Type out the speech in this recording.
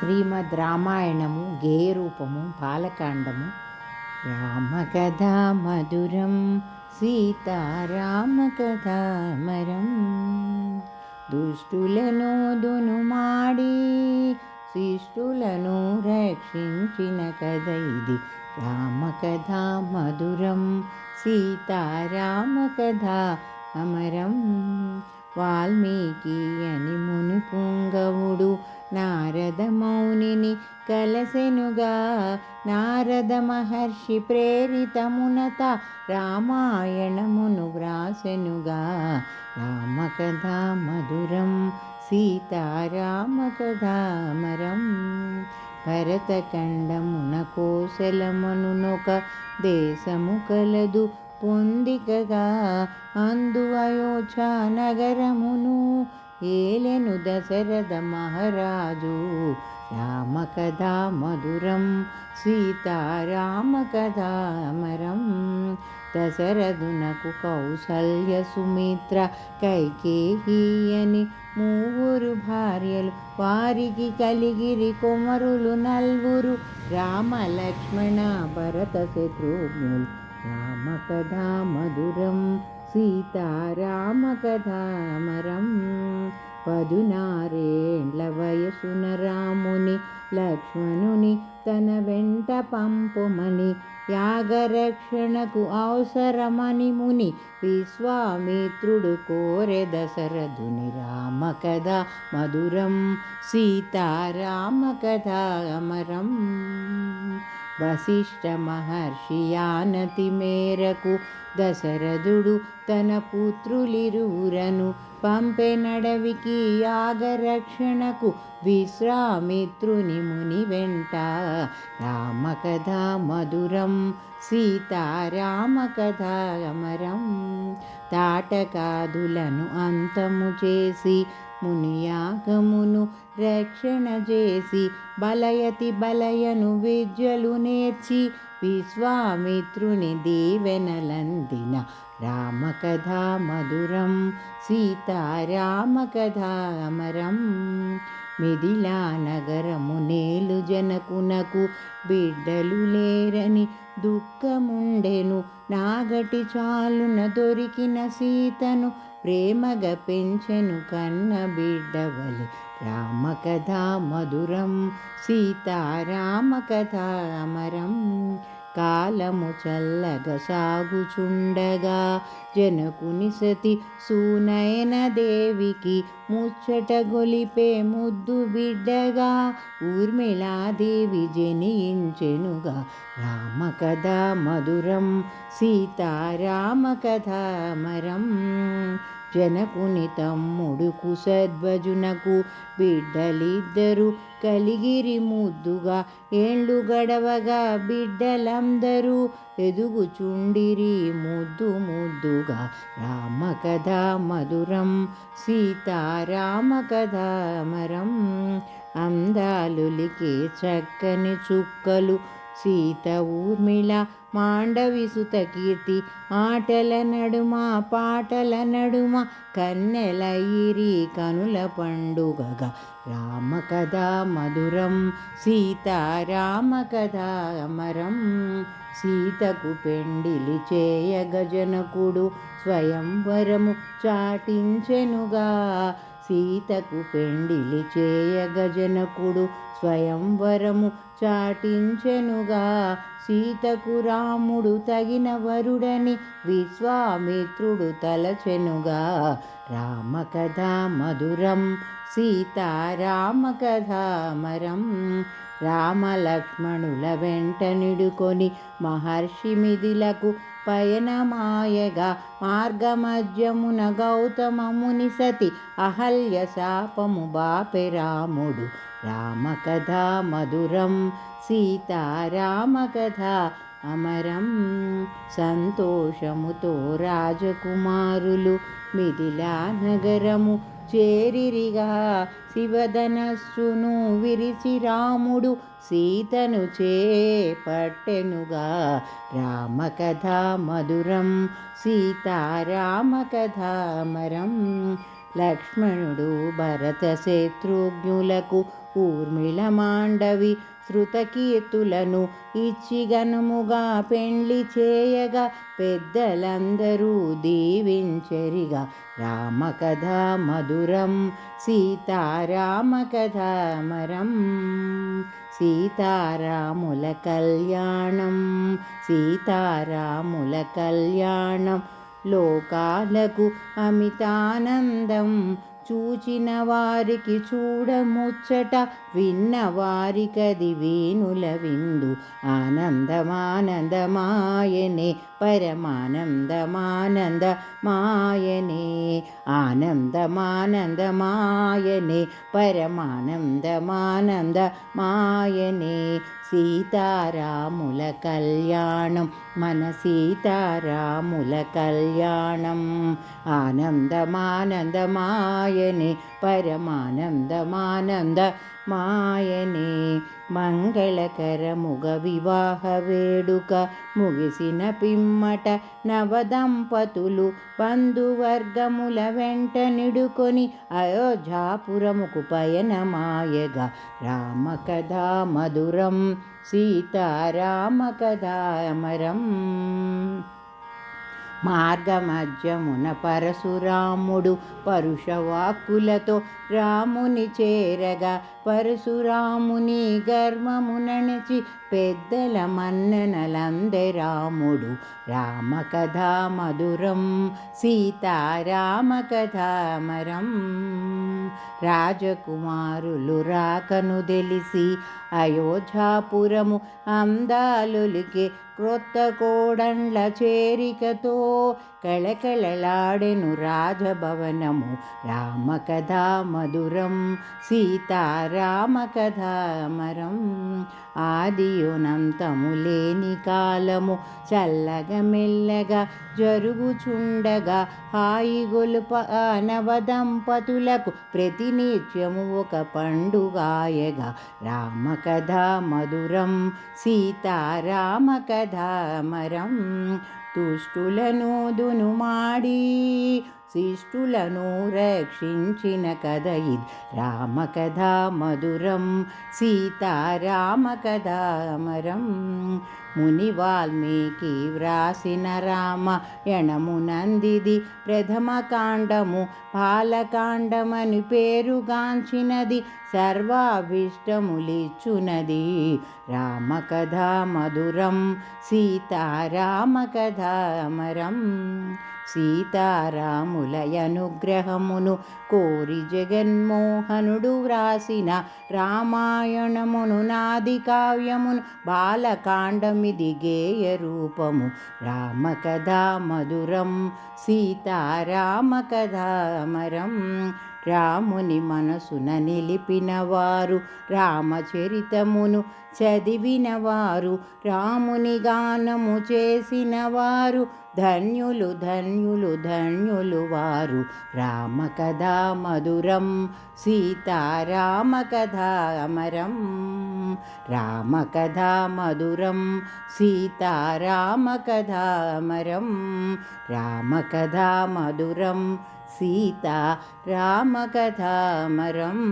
శ్రీమద్ రామాయణము గేయరూపము బాలకాండము. రామకథా మధురం సీతారామకథామరం. దుష్టులను దునుమాడి శిష్టులను రక్షించిన కథ ఇది. రామకథా మధురం సీతారామకథా అమరం వాల్మీకి అని ముని పుంగవుడు నారద మౌనిని కలసెనుగా నారద మహర్షి ప్రేరితమునత రామాయణమును వ్రాసెనుగా. రామకథా మధురం సీతారామకథామరం భరతఖండమున కోసలమనునొక దేశము కలదు పొందికగా అందు అయోధ్య నగరమును ఏలెను దశరథ మహారాజు రామకథా మధురం సీతారామకథామరం దశరథునకు కౌసల్య సుమిత్ర కైకేయని మూవురు భార్యలు వారికి కలిగిరి కుమరులు నల్వురు రామ లక్ష్మణ భరత శత్రుఘ్నులు. రామకథా మధురం సీతారామకథామరం. పదునారేండ్ల వయసున రాముని లక్ష్మణుని తన వెంట పంపుమని యాగరక్షణకు అవసరమని ముని విశ్వామిత్రుడు కోరె దశరథుని రామ కథ మధురం. సీతారామకథా అమరం వశిష్ఠ మహర్షి యానతి మేరకు దశరథుడు తన పుత్రులిరువురను పంపెనడవికి యాగరక్షణకు విశ్రామిత్రుని ముని వెంట. రామకథ మధురం సీతారామకథ అమరం తాటకాదులను అంతము చేసి మునియాగమును రక్షణ చేసి బలయతి బలయను విద్యలు నేర్చి విశ్వామిత్రుని దీవెనలందిన రామకథా మధురం సీతారామకథా అమరం మిథిలా నగరము నేలు జనకునకు బిడ్డలు లేరని దుఃఖముండెను. నాగటి చాలున దొరికిన సీతను ప్రేమగా పెంచెను కన్న బిడ్డవలి. రామకథా మధురం సీతారామ కథ అమరం. కాలము చల్లగా సాగుచుండగా జనకుని సతి సూనయన దేవికి ముచ్చట గొలిపే ముద్దు బిడ్డగా ఊర్మిళాదేవి జనించెనుగా. రామకథా మధురం సీతారామ కథ మరం. జనకుని తమ్ముడు కుసధ్వజునకు బిడ్డలిద్దరు కలిగిరి ముద్దుగా. ఏండ్లు గడవగా బిడ్డలందరూ ఎదుగుచుండిరి ముద్దు ముద్దుగా రామ కథ మధురం సీతారామ కథ సీతారామకథామరం అందాలులికి చక్కని చుక్కలు సీత ఊర్మిళ మాండవిసుత కీర్తి ఆటల నడుమ పాటల నడుమ కన్నెలయిరి కనుల పండుగగా. రామకథా మధురం సీతారామకథా అమరం. సీతకు పెండిలి చేయగజనకుడు స్వయంవరము చాటించెనుగా. సీతకు పెండిలి చేయ గజనకుడు స్వయంవరము చాటించెనుగా. సీతకు రాముడు తగిన వరుడని విశ్వామిత్రుడు తలచెనుగా. రామకథ మధురం సీతారామకథామరం రామలక్ష్మణుల వెంట నిడుకొని మహర్షి మిదిలకు పయనమాయగా మార్గమధ్యమున గౌతమముని సతి అహల్య శాపము బాపె రాముడు రామకథ మధురం సీతారామకథ అమరం సంతోషముతో రాజకుమారులు మిథిలా నగరము చేరిరిగా. శివధనస్సును విరిచి రాముడు సీతను చేపట్టెనుగా. రామకథ మధురం సీతారామకథామరం లక్ష్మణుడు భరత శత్రుఘ్నులకు ఊర్మిళ మాండవి శృతకీర్తులను ఇచ్చిగనుముగా పెండ్లి చేయగా పెద్దలందరూ దీవించరిగా. రామకథ మధురం సీతారామకథామరం సీతారాముల కళ్యాణం సీతారాముల కళ్యాణం. లోకాలకు అమితానందం చూచిన వారికి చూడముచ్చట విన్న వారికది వేణుల విందు ఆనందమానందమాయనే పరమానందమానంద మాయనే ఆనందమానందమాయనే పరమానందమానంద మాయనే సీతారాముల కళ్యాణం మన సీతారాముల కళ్యాణం ఆనందమానందమాయనే పరమానందమానంద మాయనే మంగళకరముగ వివాహ వేడుక ముగిసిన పిమ్మట నవదంపతులు బంధువర్గముల వెంట నిడుకొని అయోధ్యాపురముకు పయనమాయగా రామకథా మధురం సీతారామకథామరం. మార్గమధ్యమున పరశురాముడు పరుషవాక్కులతో రాముని చేరగా పరశురాముని గర్వమునణచి పెద్దల మన్ననలందరాముడు రామకథా మధురం సీతారామకథామరం రాజకుమారులు రాకను తెలిసి అయోధ్యాపురము అందాలులికే క్రొత్త కోడండ్ల చేరికతో కళకళలాడెను రాజభవనము. రామకథా మధురం సీతారామకథామరం ఆదియునంతము లేని కాలము చల్లగా మెల్లగా జరుగుచుండగా హాయి గొలుప నవదంపతులకు ప్రతినిత్యము ఒక పండుగాయగా. రామకథా మధురం సీతారామకథామరం దుష్టులను దునుమాడి శిష్టులను రక్షించిన కథ ఇది. రామకథ మధురం సీతారామ కథమరం ముని వాల్మీకి వ్రాసిన రామాయణమునందిది ప్రథమ కాండము బాలకాండమని పేరుగాంచినది సర్వాభీష్టములిచ్చునది. రామకథ మధురం సీతారామకథ అమరం. సీతారాములయనుగ్రహమును కోరి జగన్మోహనుడు వ్రాసిన రామాయణమును నాది కావ్యమును బాలకాండమిది గేయ రూపము. రామకథా మధురం సీతారామకథామరం రాముని మనసున నిలిపిన వారు రామచరితమును చదివిన వారు రాముని గానము చేసిన వారు ధన్యులు ధన్యులు ధన్యులు వారు. రామకథా మధురం సీతారామ కథామరం రామకథా మధురం సీతారామ కథామరం రామకథా మధురం सीता रामकथामरम्